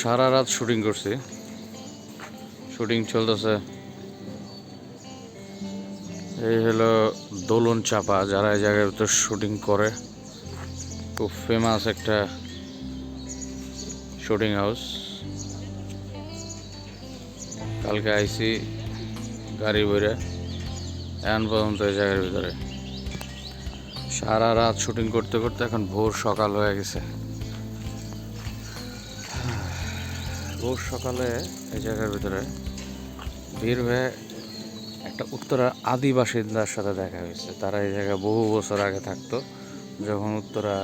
সারা রাত শুটিং করছি। শুটিং চলতেছে। এই হলো দোলন চাপা, যারা এই জায়গার ভিতর শুটিং করে। খুব ফেমাস একটা শুটিং হাউস কালকে আইসি গাড়ি বইরে এখন পর্যন্ত এই জায়গার ভিতরে। সারা রাত শুটিং করতে করতে এখন ভোর সকাল হয়ে গেছে। ভোর সকালে এই জায়গার ভিতরে ভিড় হয়ে একটা উত্তরা আদি বাসিন্দার সাথে দেখা হয়েছে। তারা এই জায়গায় বহু বছর আগে থাকতো, যখন উত্তরা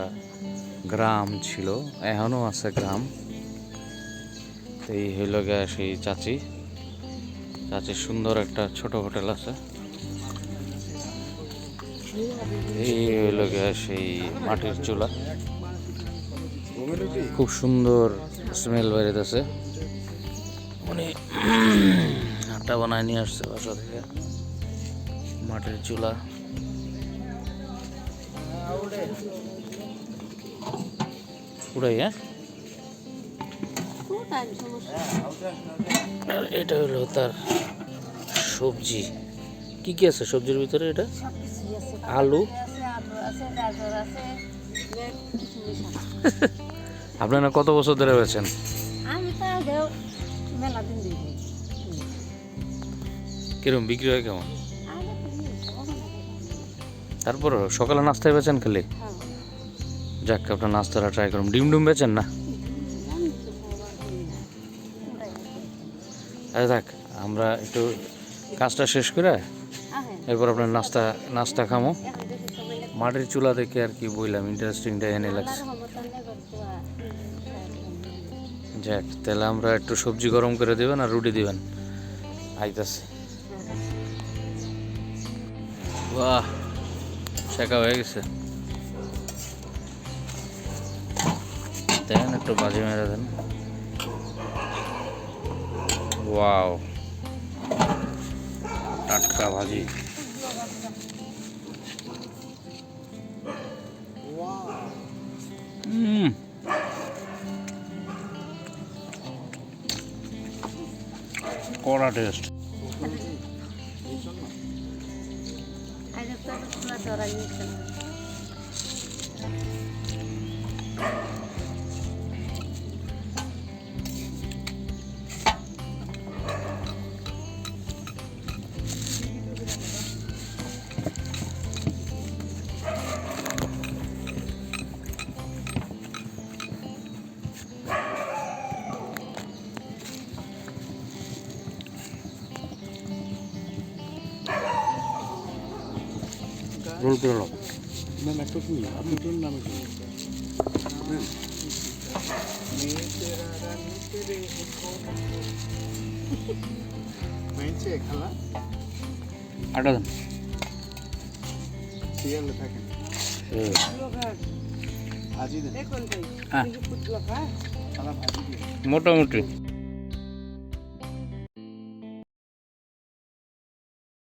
গ্রাম ছিল। এখনও আছে গ্রাম। এই হইল গিয়া সেই চাচি। চাচির সুন্দর একটা ছোট হোটেল আছে। এই হইল গিয়া সেই মাটির চুলা। খুব সুন্দর স্মেল বেরোতেছে উনি আটা বানায় নিয়ে আসছে বাসা থেকে মাটির চুলা উড়াই হ্যাঁ আর এটা হলো তার সবজি কি কি আছে সবজির ভিতরে এটা আলু আপনারা কত বছর ধরে বেছেন আমি তো আগেও মেলা দিন দিই। কিরম বিক্রি হয় কেমন। তারপর সকালে নাস্তায় বেচেন খালি? হ্যাঁ। যাক আপনার নাস্তাটা ট্রাই করুন। ডিম ডুম বেচেন না? আর আছে। আরে থাক আমরা একটু কাজটা শেষ করে এরপর আপনার নাস্তা নাস্তা খামো। দেখি মাটির চুলা দেখে আর কি বললাম ইন্টারেস্টিংটা এনে লাগছে যাক, তাহলে আমরা একটু সবজি গরম করে দেবেন আর রুটি দিবেন। আইতাছে। বাহ, শেখা হয়ে গেছে। দেন একটু বাজি মেরে দেন। ওয়াও। টাটকা ভাজি। হুম কড়া টেস্ট। আগে তো রোল করে নাও। না না টুকু আপনি টুন নামে কি? মাইছে খালা? আটা দেন সিরিয়ালে থাকেন। আজই দেন। হ্যাঁ। খালা ভাজি দিয়ে। মোটামুটি।